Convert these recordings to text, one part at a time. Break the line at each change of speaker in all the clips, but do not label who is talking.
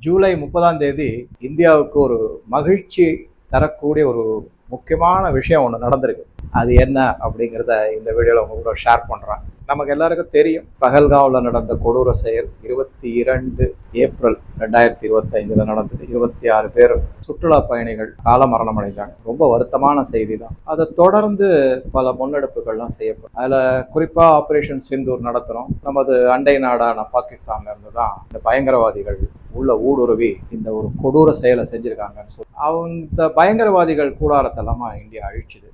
ஜூலை முப்பதாம் தேதி இந்தியாவுக்கு ஒரு மகிழ்ச்சி தரக்கூடிய ஒரு முக்கியமான விஷயம் ஒன்று நடந்திருக்கு. அது என்ன அப்படிங்கிறத இந்த வீடியோவில் உங்க கூட ஷேர் பண்ணுறேன் நமக்கு எல்லாருக்கும் தெரியும் பகல்காவில் நடந்த கொடூர செயல் இருபத்தி இரண்டு ஏப்ரல் ரெண்டாயிரத்தி இருபத்தைந்துல நடந்தது. இருபத்தி ஆறு பேர் சுற்றுலா பயணிகள் கால மரணம் அடைந்தாங்க. ரொம்ப வருத்தமான செய்தி தான் அதை தொடர்ந்து பல முன்னெடுப்புகள்லாம் செய்யப்படும். அதில் குறிப்பாக ஆப்ரேஷன் சிந்தூர் நடத்துகிறோம் நமது அண்டை நாடான பாகிஸ்தான்ல இருந்து தான் இந்த பயங்கரவாதிகள் உள்ள ஊடுருவி இந்த ஒரு கொடூர செயலை செஞ்சுருக்காங்கன்னு சொல்லி அந்த பயங்கரவாதிகள் கூடாரத்தெல்லாம் இந்தியா அழிச்சுது.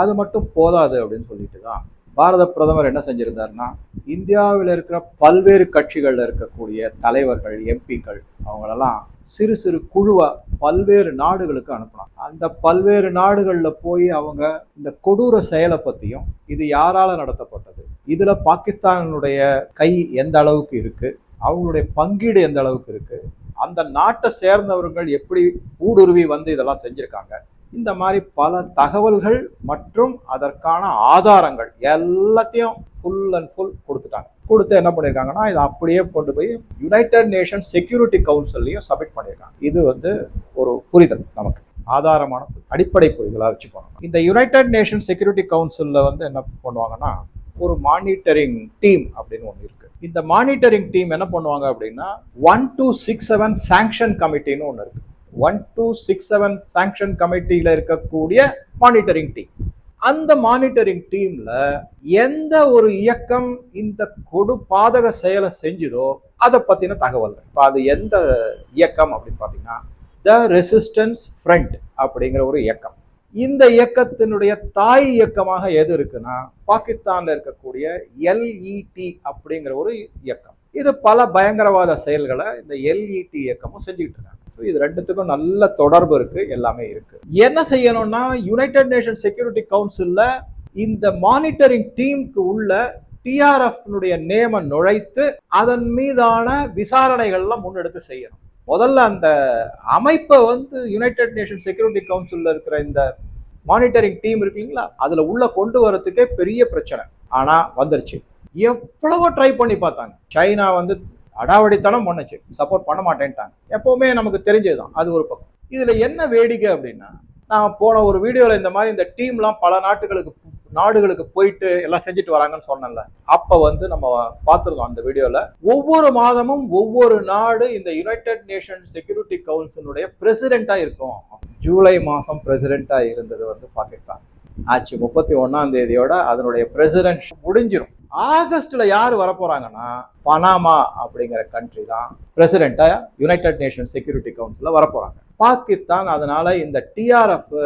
அது மட்டும் போதாது அப்படின்னு சொல்லிட்டு தான் பாரத பிரதமர் என்ன செஞ்சிருந்தாருன்னா இந்தியாவில் இருக்கிற பல்வேறு கட்சிகளில் இருக்கக்கூடிய தலைவர்கள் எம்பிக்கள் அவங்களெல்லாம் சிறு சிறு குழுவாக பல்வேறு நாடுகளுக்கு அனுப்பலாம் அந்த பல்வேறு நாடுகளில் போய் அவங்க இந்த கொடூர செயலை பற்றியும் இது யாரால் நடத்தப்பட்டது? இதில் பாகிஸ்தானுடைய கை எந்த அளவுக்கு இருக்குது அவங்களுடைய பங்கீடு எந்த அளவுக்கு இருக்குது அந்த நாட்டை சேர்ந்தவர்கள் எப்படி ஊடுருவி வந்து இதெல்லாம் செஞ்சுருக்காங்க? இந்த மாதிரி பல தகவல்கள் மற்றும் அதற்கான ஆதாரங்கள் எல்லாத்தையும் ஃபுல் அண்ட் ஃபுல் கொடுத்துட்டாங்க. கொடுத்து என்ன பண்ணியிருக்காங்கன்னா இதை அப்படியே கொண்டு போய் யுனைடெட் நேஷன் செக்யூரிட்டி கவுன்சில்லையும் சப்மிட் பண்ணியிருக்காங்க இது வந்து ஒரு புரிதல் நமக்கு. ஆதாரமான அடிப்படை புரிதலாக வச்சு போனோம் இந்த யுனைடெட் நேஷன் செக்யூரிட்டி கவுன்சிலில் வந்து என்ன பண்ணுவாங்கன்னா ஒரு மானிட்டரிங் டீம் அப்படின்னு ஒன்று இருக்கு. இந்த மானிட்டரிங் டீம் என்ன பண்ணுவாங்க அப்படின்னா one two six seven sanction கமிட்டின்னு ஒன்று இருக்கு. One two six seven sanction கமிட்டியில் இருக்கக்கூடிய மானிட்டரிங் டீம் அந்த மானிட்டரிங் டீம்ல எந்த ஒரு இயக்கம் இந்த கொடு பாதக செயலை செஞ்சுதோ அதை பத்தின தகவல் இப்போ அது எந்த இயக்கம் அப்படின்னு பார்த்தீங்கன்னா த ரெசிஸ்டன்ஸ் ஃப்ரண்ட் அப்படிங்கிற ஒரு இயக்கம். இந்த இயக்கத்தினுடைய தாய் இயக்கமாக எது இருக்குன்னா பாகிஸ்தான்ல இருக்கக்கூடிய எல்இடி அப்படிங்கிற ஒரு இயக்கம். இது பல பயங்கரவாத செயல்களை இந்த எல்இடி இயக்கமும் செஞ்சுக்கிட்டு இருக்காங்க. ஸோ இது ரெண்டுத்துக்கும் நல்ல தொடர்பு இருக்கு எல்லாமே இருக்கு. என்ன செய்யணும்னா யுனைடெட் நேஷன் செக்யூரிட்டி கவுன்சிலில் இந்த மானிட்டரிங் டீமுக்கு உள்ள டிஆர்எஃப்னுடைய நேமை நுழைத்து அதன் மீதான விசாரணைகள்லாம் முன்னெடுத்து செய்யணும். முதல்ல அந்த அமைப்பை வந்து யுனைடெட் நேஷன் செக்யூரிட்டி கவுன்சிலில் இருக்கிற இந்த மானிட்டரிங் டீம் இருக்கு இல்லைங்களா? அதுல உள்ள கொண்டு வரத்துக்கே பெரிய பிரச்சனை. ஆனால் வந்துருச்சு. எவ்வளவோ ட்ரை பண்ணி பார்த்தாங்க. சைனா வந்து அடாவடித்தனம் பண்ணுச்சு. சப்போர்ட் பண்ண மாட்டேன்ட்டாங்க. எப்போவுமே நமக்கு தெரிஞ்சதுதான். அது ஒரு பக்கம். இதில் என்ன வேடிக்கை அப்படின்னா நான் போன ஒரு வீடியோவில் இந்த மாதிரி இந்த டீம்லாம் பல நாட்டுகளுக்கு நாடுகளுக்கு போயிட்டு எல்லாம் செஞ்சுட்டு வராங்கன்னு சொன்னேன்ல. அப்போ வந்து நம்ம பார்த்துருக்கோம் அந்த வீடியோவில் ஒவ்வொரு மாதமும் ஒவ்வொரு நாடு இந்த யுனைடெட் நேஷன் செக்யூரிட்டி கவுன்சிலுடைய பிரசிடெண்ட்டாக இருக்கும். ஜூலை மாதம் பிரசிடெண்ட்டாக இருந்தது வந்து பாகிஸ்தான். ஆச்சு முப்பத்தி ஒன்றாம் தேதியோட அதனுடைய பிரசிடென்ட் முடிஞ்சிடும் ஆகஸ்ட்ல யார் வரப்போறாங்கன்னா பனாமா அப்படிங்கிற கண்ட்ரி தான் பிரசிடென்ட்டா யுனைடெட் நேஷன் செக்யூரிட்டி கவுன்சில்ல வரப்போறாங்க. பாகிஸ்தான் அதனால இந்த டிஆர்எஃப்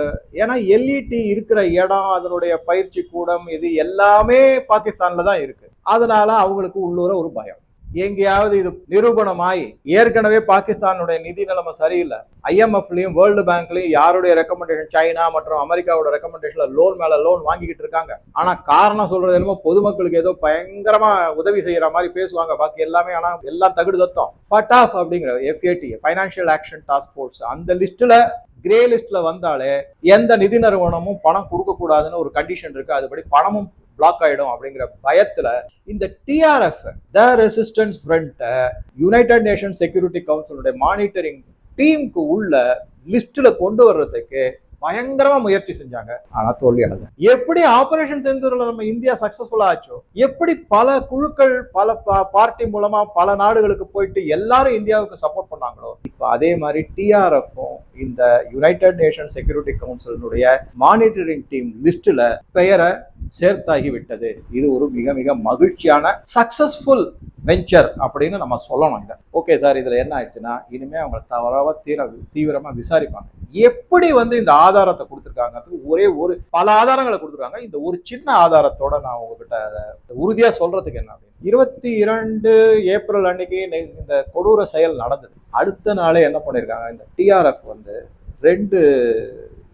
ஏன்னா எல்இடி இருக்கிற இடம் அதனுடைய பயிற்சி கூடம் இது எல்லாமே பாகிஸ்தான்ல தான் இருக்கு. அதனால அவங்களுக்கு உள்ளூர ஒரு பயம். எங்கேயாவது இது நிரூபணமாய் ஏற்கனவே பாகிஸ்தானுடைய நிதி நிலைமை சரியில்லை. ஐஎம்எஃப்லயும் வேர்ல்டு பேங்க்லயும் யாருடைய ரெக்கமெண்டேஷன் சைனா மற்றும் அமெரிக்காவோட ரெக்கமெண்டேஷன்ல லோன் மேல லோன் வாங்கிக்கிட்டு இருக்காங்க. ஆனா காரணம் சொல்றது என்னமோ பொதுமக்களுக்கு ஏதோ பயங்கரமா உதவி செய்யற மாதிரி பேசுவாங்க. பாக்கி எல்லாமே ஆனா எல்லாம் தகுடு தத்தம். ஃபட்டாஃப் அப்படிங்கிற எஃப்ஏடி ஃபைனான்சியல் ஆக்ஷன் டாஸ்க் ஃபோர்ஸ் அந்த லிஸ்ட்ல கிரே லிஸ்ட்ல வந்தாலே எந்த நிதி நிறுவனமும் பணம் கொடுக்க கூடாதுன்னு ஒரு கண்டிஷன் இருக்கு. அதுபடி பணமும் பிளாக் ஆயிடும் அப்படிங்கிற பயத்துல இந்த டிஆர்எஃப் த ரெசிஸ்டன்ஸ் ஃப்ரண்ட்டை யுனைடெட் நேஷன் செக்யூரிட்டி கவுன்சிலுடைய மானிட்டரிங் டீமுக்கு உள்ள லிஸ்ட்ல கொண்டு வர்றதுக்கு பயங்கரமா முயற்சி செஞ்சாங்க. ஆனா தோல்வி அடைஞ்சு. எப்படி ஆபரேஷன் செஞ்சதுல நம்ம இந்தியா சக்சஸ்ஃபுல்லா ஆச்சோ? எப்படி பல குழுக்கள் பல பார்ட்டி மூலமா பல நாடுகளுக்கு போயிட்டு எல்லாரும் இந்தியாவுக்கு சப்போர்ட் பண்ணாங்களோ? இப்ப அதே மாதிரி டிஆர்எஃப்பும் இந்த யுனைடெட் நேஷன் செக்யூரிட்டி கவுன்சிலினுடைய மானிட்டரிங் டீம் லிஸ்ட்ல பெயரை சேர்த்தாகிவிட்டது. இது ஒரு மிக மிக மகிழ்ச்சியான சக்சஸ்ஃபுல் வெஞ்சர் அப்படின்னு நம்ம சொல்லணும் இதை. ஓகே சார் இதில் என்ன ஆயிடுச்சுன்னா இனிமேல் அவங்களை தவறாக தீர தீவிரமாக விசாரிப்பாங்க. எப்படி வந்து இந்த ஆதாரத்தை கொடுத்துருக்காங்க ஒரே ஒரு பல ஆதாரங்களை கொடுத்துருக்காங்க. இந்த ஒரு சின்ன ஆதாரத்தோட நான் உங்ககிட்ட அதை உறுதியாக சொல்றதுக்கு என்ன அப்படின்னு. இருபத்தி இரண்டு ஏப்ரல் அன்னைக்கு இந்த கொடூர செயல் நடந்தது. அடுத்த நாளே என்ன பண்ணியிருக்காங்க இந்த டிஆர்எஃப் வந்து ரெண்டு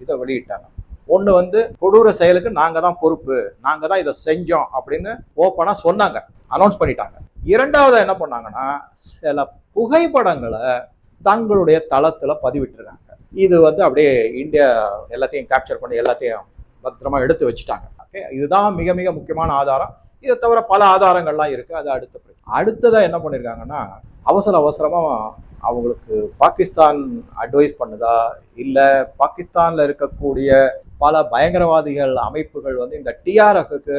இதை வெளியிட்டாங்க. ஒன்று வந்து கொடூர செயலுக்கு நாங்கள் தான் பொறுப்பு. நாங்கள் தான் இதை செஞ்சோம் அப்படின்னு ஓப்பனாக சொன்னாங்க. அனௌன்ஸ் பண்ணிட்டாங்க. இரண்டாவது என்ன பண்ணாங்கன்னா சில புகைப்படங்களை தங்களுடைய தளத்தில் பதிவிட்டுருக்காங்க. இது வந்து அப்படியே இந்தியா எல்லாத்தையும் கேப்சர் பண்ணி எல்லாத்தையும் பத்திரமா எடுத்து வச்சுட்டாங்க. ஓகே இதுதான் மிக மிக முக்கியமான ஆதாரம். இதை தவிர பல ஆதாரங்கள்லாம் இருக்குது அது அடுத்த அடுத்ததாக என்ன பண்ணியிருக்காங்கன்னா அவசர அவசரமாக அவங்களுக்கு பாகிஸ்தான் அட்வைஸ் பண்ணுதா? இல்லை பாகிஸ்தானில் இருக்கக்கூடிய பல பயங்கரவாதிகள் அமைப்புகள் வந்து இந்த டிஆர்எஃப்க்கு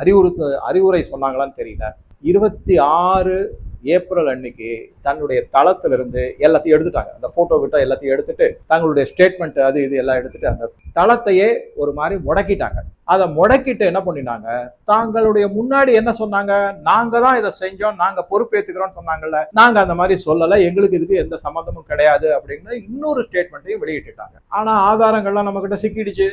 அறிவுறுத்து அறிவுரை சொன்னாங்களான்னு தெரியல. இருபத்தி ஆறு ஏப்ரல் அன்னைக்கு தன்னுடைய தளத்திலிருந்து எல்லாத்தையும் எடுத்துட்டாங்க. அந்த போட்டோ கிட்ட எல்லாத்தையும் எடுத்துட்டு தங்களுடைய ஸ்டேட்மெண்ட் அது இது எல்லாம் எடுத்துட்டு அந்த தளத்தையே ஒரு மாதிரி முடக்கிட்டாங்க. அதை முடக்கிட்டு என்ன பண்ணினாங்க? தாங்களுடைய முன்னாடி என்ன சொன்னாங்க? நாங்க தான் இதை செஞ்சோம் நாங்க பொறுப்பேற்றுக்கிறோம்னு சொன்னாங்கல்ல. நாங்க அந்த மாதிரி சொல்லல எங்களுக்கு இதுக்கு எந்த சம்மந்தமும் கிடையாது அப்படின்னு இன்னொரு ஸ்டேட்மெண்ட்டையும் வெளியிட்டுட்டாங்க. ஆனா ஆதாரங்கள்லாம் நம்ம கிட்ட சிக்கிடுச்சு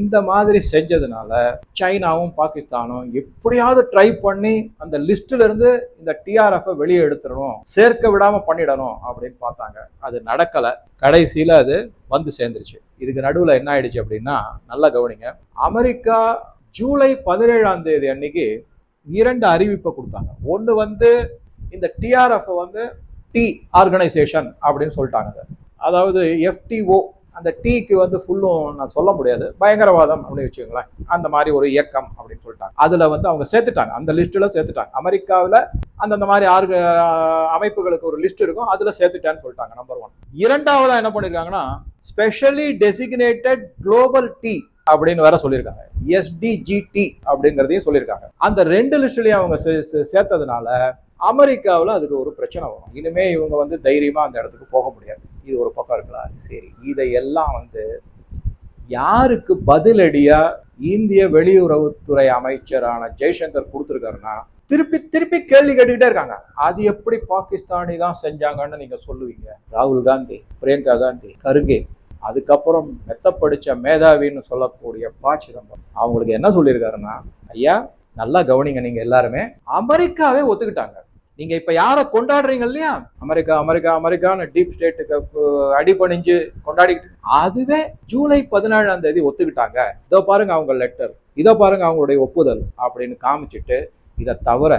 இந்த மாதிரி செஞ்சதுனால சைனாவும் பாகிஸ்தானும் எப்படியாவது ட்ரை பண்ணி அந்த லிஸ்ட்ல இருந்து இந்த டிஆர்எஃப் வெளியே எடுத்துடணும். சேர்க்க விடாம பண்ணிடணும் அப்படின்னு பார்த்தாங்க. அது நடக்கல. கடைசியில அது வந்து சேர்ந்துருச்சு. இதுக்கு நடுவுல என்ன ஆயிடுச்சு அப்படின்னா நல்லா கவனிங்க. அமெரிக்கா ஜூலை பதினேழாம் தேதி அன்னைக்கு இரண்டு அறிவிப்பை கொடுத்தாங்க. ஒன்று வந்து இந்த டிஆர்எஃப் வந்து டி ஆர்கனைசேஷன் அப்படின்னு சொல்லிட்டாங்க. அதாவது எஃப்டிஓ அந்த டீக்கு வந்து ஃபுல்லும் நான் சொல்ல முடியாது. பயங்கரவாதம் அப்படின்னு வச்சுக்கோங்களேன். அந்த மாதிரி ஒரு இயக்கம் அப்படின்னு சொல்லிட்டாங்க. அதில் வந்து அவங்க சேர்த்துட்டாங்க. அந்த லிஸ்ட்டில் சேர்த்துட்டாங்க. அமெரிக்காவில் அந்தந்த மாதிரி ஆர்க அமைப்புகளுக்கு ஒரு லிஸ்ட் இருக்கும். அதில் சேர்த்துட்டேன்னு சொல்லிட்டாங்க நம்பர் ஒன் இரண்டாவதாக என்ன பண்ணியிருக்காங்கன்னா ஸ்பெஷலி டெசிக்னேட்டட் குளோபல் டி அப்படின்னு வேற சொல்லியிருக்காங்க. எஸ்டிஜிடி அப்படிங்கிறதையும் சொல்லியிருக்காங்க. அந்த ரெண்டு லிஸ்ட்லையும் அவங்க சே- சேர்த்ததுனால அமெரிக்காவில் அதுக்கு ஒரு பிரச்சனை வரும். இனிமே இவங்க வந்து தைரியமாக அந்த இடத்துக்கு போக முடியாது. இது ஒரு பக்கம் இருக்கலாம் சரி. இதையெல்லாம் வந்து யாருக்கு பதிலடியாக இந்திய வெளியுறவுத்துறை அமைச்சரான ஜெய்சங்கர் கொடுத்துருக்காருன்னா திருப்பி திருப்பி கேள்வி கேட்டுக்கிட்டே இருக்காங்க. அது எப்படி பாகிஸ்தானி தான் செஞ்சாங்கன்னு நீங்க சொல்லுவீங்க? ராகுல் காந்தி பிரியங்கா காந்தி கருகே. அதுக்கப்புறம் மெத்தப்படிச்ச மேதாவின்னு சொல்லக்கூடிய ப சிதம்பரம் அவங்களுக்கு என்ன சொல்லியிருக்காருன்னா ஐயா நல்லா கவனிங்க நீங்க எல்லாருமே. அமெரிக்காவே ஒத்துக்கிட்டாங்க. நீங்க இப்ப யாரை கொண்டாடுறீங்க இல்லையா? அமெரிக்கா அமெரிக்கா அமெரிக்கான்னு டீப் ஸ்டேட்டுக்கு அடிபணிஞ்சு கொண்டாடிக்கிட்டு அதுவே ஜூலை பதினேழாம் தேதி ஒத்துக்கிட்டாங்க. இதோ பாருங்க அவங்க லெட்டர் இதோ பாருங்க அவங்களுடைய ஒப்புதல். அப்படின்னு காமிச்சிட்டு இதை தவிர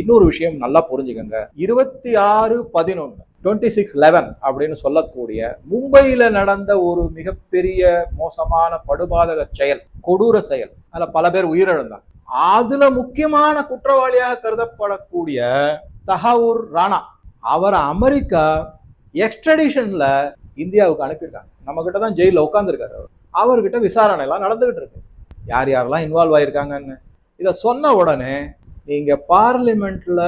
இன்னொரு விஷயம் நல்லா புரிஞ்சுக்கோங்க. இருபத்தி ஆறு பதினொன்று டுவெண்ட்டி சிக்ஸ் லெவன் அப்படின்னு சொல்லக்கூடிய மும்பையில் நடந்த ஒரு மிகப்பெரிய மோசமான படுபாதக செயல் கொடூர செயல். அதில் பல பேர் உயிரிழந்தாங்க. அதில் முக்கியமான குற்றவாளியாக கருதப்படக்கூடிய தஹாவூர் ராணா அவரை அமெரிக்கா எக்ஸ்ட்ரடிஷனில் இந்தியாவுக்கு அனுப்பியிருக்காங்க. நம்ம கிட்ட தான் ஜெயிலில் உட்காந்துருக்காரு அவர். அவர்கிட்ட விசாரணை எல்லாம் நடந்துகிட்டு இருக்கு. யார் யாரெல்லாம் இன்வால்வ் ஆயிருக்காங்கன்னு. இதை சொன்ன உடனே நீங்கள் பார்லிமெண்ட்டில்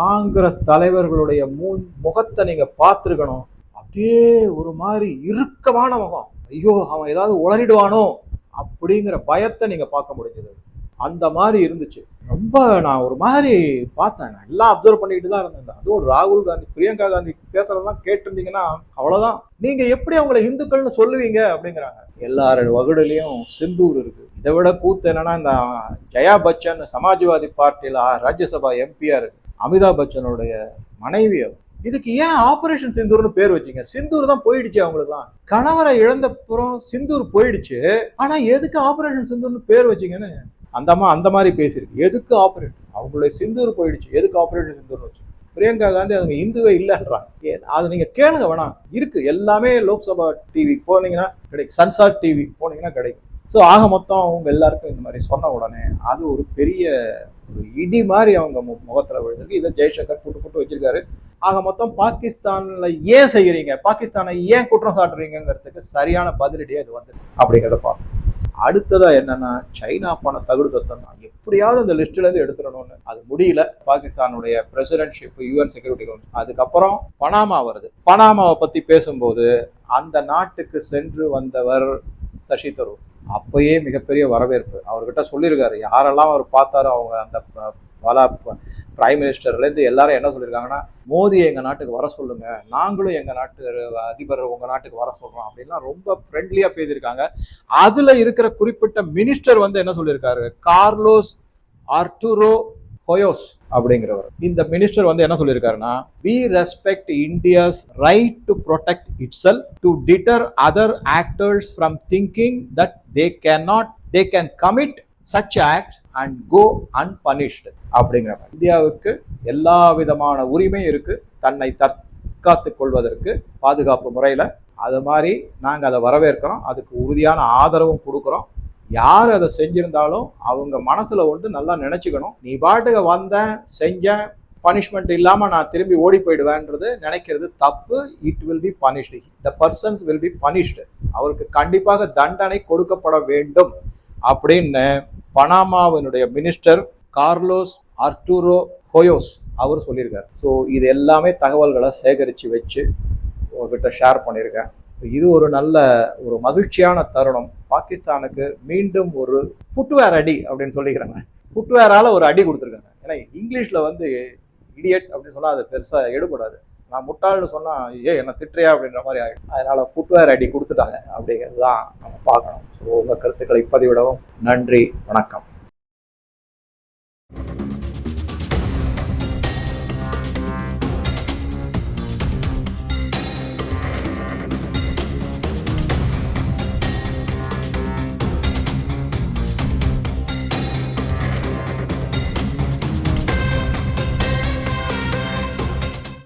காங்கிரஸ் தலைவர்களுடைய மூ முகத்தை நீங்கள் பார்த்துருக்கணும். அப்படியே ஒரு மாதிரி இறுக்கமான முகம். ஐயோ அவன் ஏதாவது உளறிடுவானோ அப்படிங்கிற பயத்தை நீங்கள் பார்க்க முடிஞ்சது. அந்த மாதிரி இருந்துச்சு. ரொம்ப நான் ஒரு மாதிரி பார்த்தேன். நான் எல்லாம் அப்சர்வ் பண்ணிக்கிட்டு தான் இருந்தேன். அதுவும் ராகுல் காந்தி பிரியங்கா காந்தி பேசுறதெல்லாம் கேட்டிருந்தீங்கன்னா அவ்வளோதான் நீங்க எப்படி அவங்களை இந்துக்கள்னு சொல்லுவீங்க அப்படிங்கிறாங்க. எல்லாரோட வகுடலையும் சிந்தூர் இருக்கு. இதை விட கூத்து என்னன்னா இந்த ஜெயா பச்சன் சமாஜ்வாதி பார்ட்டியில ராஜ்யசபா எம்பியா இருக்கு. அமிதாப் பச்சனுடைய மனைவி இதுக்கு ஏன் ஆபரேஷன் சிந்தூர்னு பேர் வச்சீங்க? சிந்தூர் தான் போயிடுச்சு அவங்களுக்குலாம் கணவரை இழந்தப்புறம் சிந்தூர் போயிடுச்சு. ஆனா எதுக்கு ஆபரேஷன் சிந்தூர்னு பேர் வச்சீங்கன்னு அந்த அம்மா அந்த மாதிரி பேசியிருக்கு. எதுக்கு ஆப்ரேட் அவங்களுடைய சிந்தூர் போயிடுச்சு. எதுக்கு ஆப்ரேட் சிந்தூர் வச்சு? பிரியங்கா காந்தி அவங்க இந்துவே இல்லைன்றாங்க. ஏன்? அது நீங்க கேளுங்க வேணாம் இருக்கு. எல்லாமே லோக்சபா டிவி போனீங்கன்னா கிடைக்கும். சன்சார் டிவி போனீங்கன்னா கிடைக்கும். ஸோ ஆக மொத்தம் அவங்க எல்லாருக்கும் இந்த மாதிரி சொன்ன உடனே அது ஒரு பெரிய ஒரு இடி மாதிரி அவங்க மு முகத்தில் விழுந்திருக்கு. இதை ஜெய்சங்கர் போட்டு போட்டு வச்சிருக்காரு. ஆக மொத்தம் பாகிஸ்தானில் ஏன் செய்கிறீங்க பாகிஸ்தானை ஏன் குற்றம் சாட்டுறீங்கிறதுக்கு சரியான பதிலடியாக இது வந்து அப்படிங்கிறத பார்த்தோம் அடுத்ததா என்னன்னா சைனா பண தகுடு தத்தம் தான். எப்படியாவது அந்த லிஸ்ட்லேருந்து எடுத்துடணும்னு. அது முடியல. பாகிஸ்தானுடைய பிரசிடென்ட்ஷிப் யூஎன் செக்யூரிட்டி கவுன்சில் அதுக்கப்புறம் பனாமா வருது. பனாமாவை பற்றி பேசும்போது அந்த நாட்டுக்கு சென்று வந்தவர் சசி தரூர். அப்பயே மிகப்பெரிய வரவேற்பு. அவர்கிட்ட சொல்லியிருக்காரு. யாரெல்லாம் அவர் பார்த்தாரோ அவங்க அந்த பாலா பிரைம் மினிஸ்டர்லேருந்து எல்லாரும் என்ன சொல்லியிருக்காங்கன்னா மோதியை எங்கள் நாட்டுக்கு வர சொல்லுங்க நாங்களும் எங்கள் நாட்டு அதிபர் உங்கள் நாட்டுக்கு வர சொல்கிறோம் அப்படின்லாம் ரொம்ப ஃப்ரெண்ட்லியாக பேசியிருக்காங்க. அதில் இருக்கிற குறிப்பிட்ட மினிஸ்டர் வந்து என்ன சொல்லியிருக்காரு? கார்லோஸ் ஆர்டூரோ ஹொயோஸ் அப்படிங்கிறவர். இந்த மினிஸ்டர் வந்து என்ன சொல்லியிருக்காருன்னா we respect India's right to protect itself to deter other actors from thinking that they can not they can commit such act and go unpunished அப்படிங்கிற இந்தியாவுக்கு எல்லா விதமான உரிமையும் இருக்குது தன்னை தற்காத்து கொள்வதற்கு பாதுகாப்பு முறையில். அது மாதிரி நாங்கள் அதை வரவேற்கிறோம். அதுக்கு உறுதியான ஆதரவும் கொடுக்குறோம். யார் அதை செஞ்சிருந்தாலும் அவங்க மனசில் ஒன்று நல்லா நினச்சிக்கணும். நீ பாட்டுக்கு வந்தேன் செஞ்சேன் பனிஷ்மெண்ட் இல்லாமல் நான் திரும்பி ஓடி போயிடுவேன்றது நினைக்கிறது தப்பு. It will be punished the persons will be punished அவருக்கு கண்டிப்பாக தண்டனை கொடுக்கப்பட வேண்டும். அப்படின்னு பனாமாவினுடைய மினிஸ்டர் கார்லோஸ் ஆர்டூரோ ஹோயோஸ் அவர் சொல்லியிருக்கார். ஸோ இது எல்லாமே தகவல்களை சேகரித்து வச்சு உங்ககிட்ட ஷேர் பண்ணியிருக்கேன். இது ஒரு நல்ல ஒரு மகிழ்ச்சியான தருணம். பாகிஸ்தானுக்கு மீண்டும் ஒரு ஃபுட்வேர் அடி அப்படின்னு சொல்லிக்கிறாங்க ஃபுட்வேரால் ஒரு அடி கொடுத்துருக்காங்க. ஏன்னா இங்கிலீஷில் வந்து இடியட் அப்படின்னு சொன்னால் அது பெருசாக எடுபடாது. நான் முட்டாள்னு சொன்னால் ஏ என்ன திட்டுறியா? அப்படின்ற மாதிரி ஆகிடும் அதனால் ஃபுட்வேர் ஐடி கொடுத்துட்டாங்க. அப்படிங்கிறது தான் நம்ம பார்க்கணும். ஸோ உங்கள் கருத்துக்களை பதிவிடவும். நன்றி. வணக்கம்.